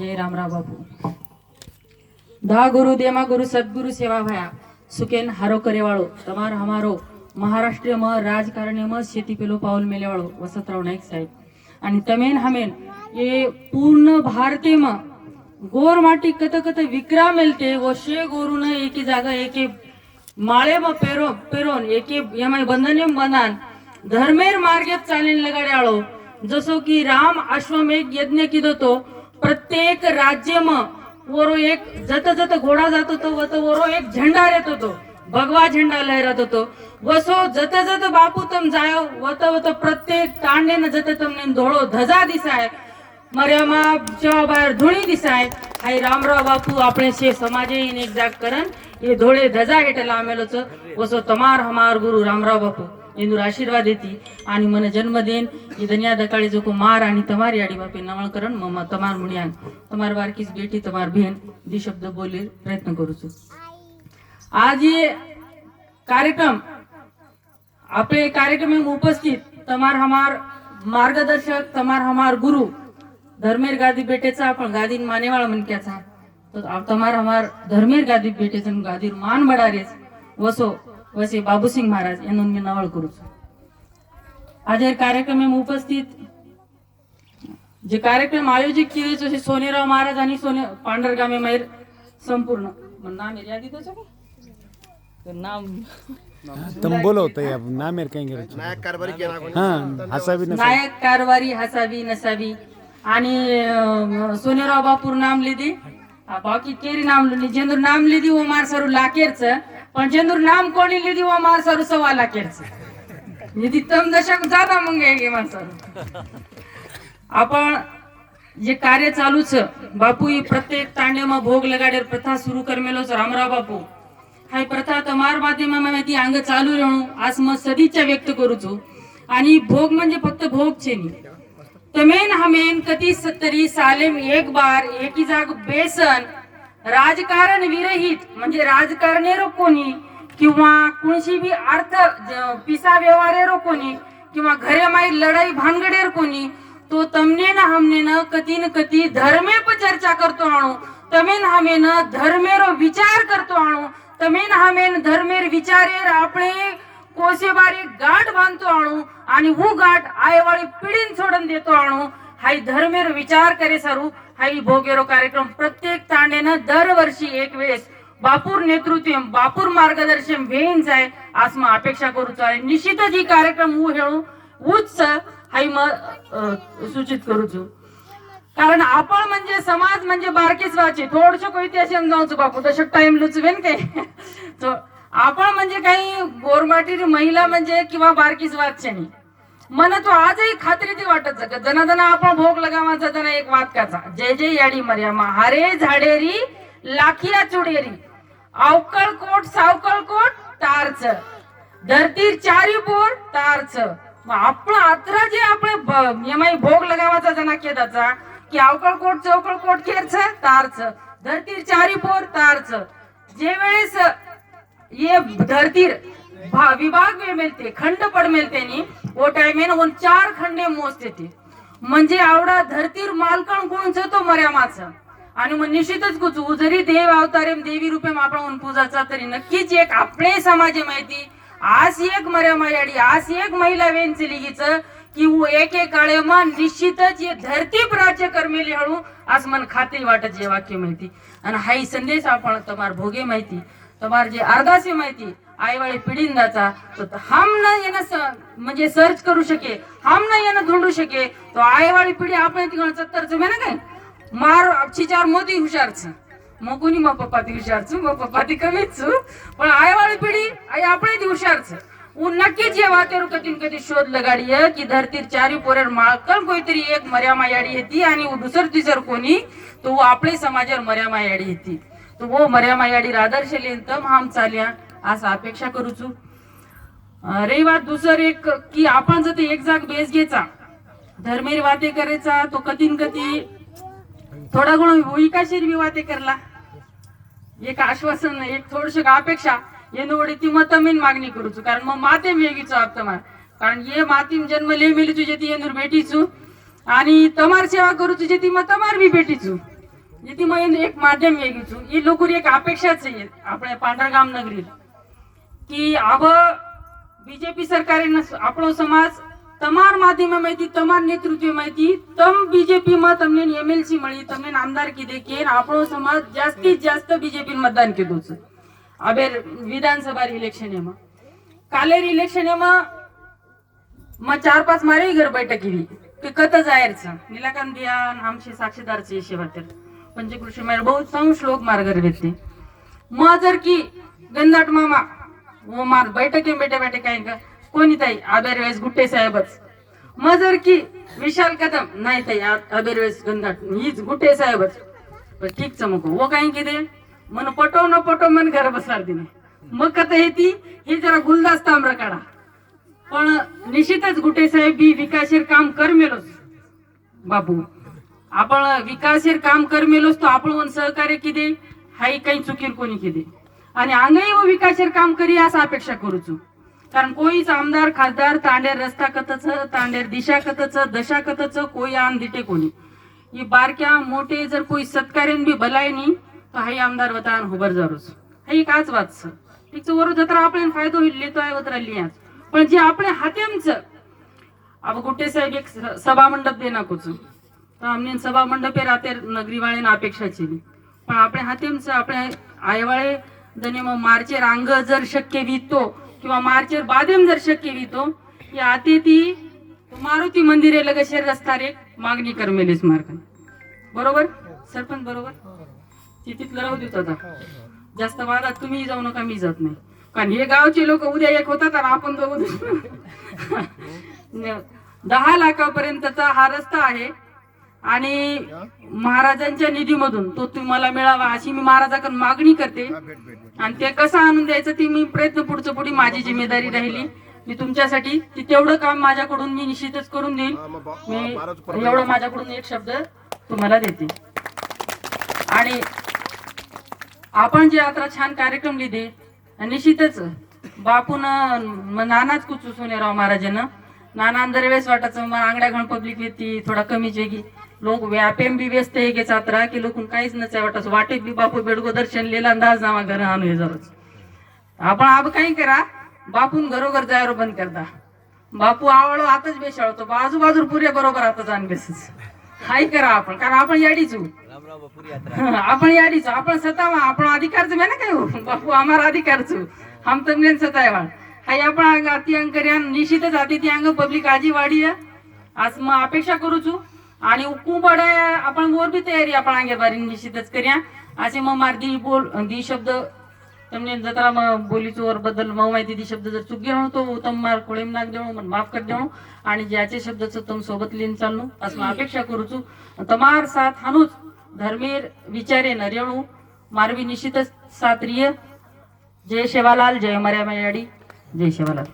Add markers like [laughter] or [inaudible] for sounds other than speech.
जय रामराव बापू दहा गुरु देमा गुरु सद्गुरु सेवा भया. सुकेन हारो करे वाळो तमार हमारो महाराष्ट्रीय म राजकारणी म शेती पेलो पाऊल मेले वाळो वसंतराव नाईक साहेब. आणि तमेन हमेन ये पूर्ण भारते म गोर माटी कत कत विक्रा मेलते व शे गोरून एके जागा एके माळे म पेरो पेरोन एके यमाय बंधन. बनान धर्मेर मार्गेत चालेल लगाडे आळो जसो की राम अश्वमेघ यज्ञ किदो तो प्रत्येक राज्य मरो एक जत जत घोड़ा जात होतो व तो वरो एक झंडा रहत होतो भगवा झेंडा लहरत होतो. वसो जत जत बापू तम जायो वत वत प्रत्येक तांडे न जत तमने धोळो धजा दिसाय. मर्यामा जेव्हा बाहेर धुणी दिसाय आई रामराव बापू આપણે છે સમાજે ઇન એક્ઝેક્ટ કરન એ ધોળે ધજા હેઠળ આમેલો છે વસો તમાર હમાર ગુરુ રામરાવ બાપુ इंदूर आशीर्वाद देती आणि मन जन्म देन. ये दनिया दकाळी जो को मार आणि तमारी आडी बापे नवळकरण मम तमार मुनियान. तमार बारकीच बेटी तमार बहीण दी शब्द बोले प्रयत्न करूचो आज ये कार्यक्रम आपले कार्यक्रम में उपस्थित तमार हमार मार्गदर्शक तमार हमार गुरु धर्मेर गादी बेटेचा आपण गादीन मानेवाळा म्हणक्याचा तर तमार हमार धर्मेर गादी बेटेचा गादीर मान बडारेच. वसो वसे बाबूसिंग महाराज यांना मी नवळ करू. आज कार्यक्रम उपस्थित. जे कार्यक्रम आयोजित केले जसे सोनेराव महाराज आणि सोने पांढरगामे माहेर संपूर्ण. नाम यादी नाम. नायक कारवारी हसावी नसावी. आणि सोनेराव बापूर नाम लिदी बाकी केरी नाम लिदी जेंद्र नाम लिदी ओमार सरू लाकेरचं पण पंचेंदूर नाम कोणी लिधी वा मार सरू सवा लाखेच निधी तम दशक जाता मग हे माणसानं आपण जे कार्य चालूच बापू ही प्रत्येक तांडेमा भोग लगाडे प्रथा सुरू करमेलोच रामराव बापू. हाय प्रथा तर मार माध्यमा ती अंग चालू राहू आज मग सदिच्छा व्यक्त करूचो. आणि भोग म्हणजे फक्त भोग मेन तमेन हमेन कधी तरी सालेम एक बार एकी जाग बेसन राजकारण विरहित म्हणजे राजकारणे कोणी किंवा कोणशी बी अर्थ पिसा व्यवहारेरो कोणी किंवा घरे माई लढाई भांगडेर कोणी तो तमने ना हमने न कधी न कधी धर्मे चर्चा करतो आणू तमेन हमेन धर्मेरो विचार करतो आणू तमेन हमेन धर्मेर विचारेर आपले कोसेबारी गाठ बांधतो आणू आणि हु गाठ आयवाळी पिढीन सोडून देतो आणू हाय धर्मेर विचार करे सारू हाई भोगेरो कार्यक्रम प्रत्येक तांडेनं दरवर्षी एक वेळेस बापूर नेतृत्व बापूर मार्गदर्शन भेन जाय आसमा अपेक्षा करूच आहे निश्चितच ही कार्यक्रम ऊ हेळू उच्च हाई म सूचित करूचो कारण आपण म्हणजे समाज म्हणजे बारकीच वाचे थोडशे कोयते असे जाऊचो बापू तसे टाइम लुचवेन काय? [laughs] आपण म्हणजे काही गोरमाटी महिला म्हणजे किंवा बारकीच वाचचे नाही. मन तो आजही खात्री ती वाटत जग जण जण आपण भोग लगावा जण एक वातकाचा जय जय याडी मर्यामा. हरे झाडेरी लाखिया चुडेरी. अवकळ कोट सावकळ कोट तारच. धरतीर चारी पोर तारच. आपण आता जे आपण यमाई भोग लगावाचा जना केदाचा की अवकळ कोट चौकळ कोट खेरच तारच. धरतीर चारी पोर तारच. जे वेळेस ये धरतीर भा- विभाग वे मिळते खंड पड मिळते ओटायमेन वन चार खंडे मोजते ते म्हणजे आवडा धरतीर मालकण गुण तो मर्यामाच. आणि मग निश्चितच कुच जरी देव अवतारे देवी रूपे आपण पूजाचा तरी नक्कीच एक आपले समाजे माहिती. आज एक मर्यामा याडी आज एक महिला वेंचली हीच कि एक काळे मन निश्चितच ये धरती प्राच्य कर्मेली हळू आज मन खातील वाटत जे वाक्य माहिती. आणि हाई संदेश आपण तुम्हाला भोगे माहिती तुम्हाला जे अर्धासी माहिती आईवाळी पिढींदाचा हम न येणं म्हणजे सर्च करू शके हम न येणं धुंडू शके तो आईवाळी पिढी आपण तिकडे सत्तर मे ना काय? मार चिचार मोदी हुशारच मग कोणी मग पप्पा ती हुशारच मग पप्पा ती कमीच पण आईवाळी पिढी आई आपण ती हुशारच नक्कीच या वातेवर कधी कधी शोध लगाडी की धरती चारी पोर माळकल कोणतरी एक मर्यामा याडी येते आणि दुसर तिसर कोणी तो आपले समाजावर मर्यामा याडी येते. तो वो मर्यामा याडी रादर्श लेन तम हम चाल्या. असं अपेक्षा करूचू रही बात दुसर एक की आपण जर एक जाग बेस घ्यायचा धर्मेर वाते करायचा तो कधी कधी थोडा गुण विकाशीर बी वाते करला एक आश्वासन एक थोडस अपेक्षा ये नवडी ती मतमेन मागणी करूचू कारण मग माते वेगीचो आप कारण ये मातीम जन्म ले मिली तुझे ती येनूर भेटीचू आणि तमार सेवा करू तुझे ती मग तमार बी भेटीचू ये मग एक माध्यम वेगीचू ही लोकर एक अपेक्षाच आहे आपल्या पांढरगाम नगरीला. की अब बीजेपी सरकार आपण समाज तमार माध्यम माहिती तमार नेतृत्व माहिती तम बीजेपी मध्ये एम एल सी मिळी तम आमदार किती के आपण समाज जास्तीत जास्त बीजेपी मतदान के अबेर विधानसभा इलेक्शन आहे मग कालेर इलेक्शन आहे मग मग चार पाच मारे घर बैठक केली ते कत जाहीर निलाकांत बियान आमचे साक्षीदारचे शेवट पंचकृषी मेळ बहुत संश मार मार्ग घेतले मग जर की गंदाट मामा व मार बैठकी बेटे बेटे काय का? कोणी ताई आबेर गुट्टे साहेबच. मग जर की विशाल कदम. नाही ताई आबेर गंधाट. हीच गुट्टे साहेबच. पण ठीक चमक. वो काही की दे? मन पटो न पटो मन घर बसणार तिने. मग कथा हे ती हे जरा गुलदास्ता तांबरा काढा. पण निश्चितच गुटे साहेब बी विकासेर काम कर मेलोच बापू आपण विकासेर काम कर मेलोच तो आपण सहकार्य किदे हाई काही चुकीर कोणी किदे आणि आंगई व विकासेर काम करी असा अपेक्षा करूचू. कारण कोईच आमदार खासदार तांडेर रस्ता कथच तांडेर दिशा कथच दशा कथच कोई आन दिटे कोणी. ही बारक्या मोठे जर कोई सत्कार्यान बी भलाय नी तो हाही आमदार वतान हुबर जरूच. हे एक आज वाच ठीक वर जत्रा आपल्याला फायदो होईल लेतो आहे वत्र लिहाज पण जे आपण हातेमच अब गुट्टे साहेब एक सभा मंडप देना कुछ तो हमने सभा मंडपे राते नगरीवाळे अपेक्षा छी पण आपण हातेमच आपण आयवाळे दने मग मार्चेर अंग जर शक्य वितो किंवा मार्चेर बादेम जर शक्य वितो या आते ती मारुती मंदिरे लगशेर रस्ता रे मागणी करमेलीस स्मारक बरोबर? सरपंच बरोबर? तिथलं राहू देत आता. जास्त वादात तुम्ही जाऊ नका मी जात नाही. कारण हे गावचे लोक उद्या एक होतात आणि आपण बघू. [laughs] दहा लाखापर्यंतचा हा रस्ता आहे. आणि महाराजांच्या निधीमधून तो तुम्हाला मिळावा अशी मी महाराजाकडे मागणी करते. आणि ते कसं आणून द्यायचं ती मी प्रयत्न पुढचं पुढे माझी जिम्मेदारी राहिली. मी तुमच्यासाठी ती तेवढं काम माझ्याकडून मी निश्चितच करून देईन. मी एवढं माझ्याकडून एक शब्द तुम्हाला देते. आणि आपण जे आता छान कार्यक्रम लिहिले निश्चितच बापून नानाच कुचू सोनेराव महाराजांना. नाना दर वेळेस वाटायचं मग आंगड्या घण पब्लिक येते थोडा कमी जेगी. लोक व्यापेम बी व्यस्त हे घेचा चात्रा की लोकून काहीच नसे वाटत. वाटेत बी बापू बेडगो दर्शन लिहिला अंदाज नावा घर आणू हे जरूर. आपण आब काही करा बापून घरोघर जायवर बंद करता. बापू आवळो आताच बेशाळतो बाजू बाजूर पुरे बरोबर आता जाण बेस हाय करा आपण कारण आपण याडीचू हो. [laughs] आपण याडीचू हो, आपण सतावा आपण अधिकारच मे ना काही हो. बापू आम्हाला अधिकारचू हम तर मेन सतावा हाय आपण अति अंकर निश्चितच अतिथी अंग पब्लिक आजी वाढी आज मग अपेक्षा करूचू आणि उकू बडे आपण और बी तयारी आपण आगे बारी निश्चितच करूया. असे मग मार दी बोल दी शब्द जता बोली માં बदल मग माहिती दी शब्द जर चुकी गेलो तो मार કોળેમ नाग देऊ म्हणून माफ कर देऊ आणि ज्याचे शब्द तुम सोबत लिहिन चाललो असं अपेक्षा करूचू तमार साथ हानूच धर्मेर विचारे न रेणू मारवी निश्चितच सात्रिय. जय शेवालाल जय मर्यामयाडी जय शेवालाल.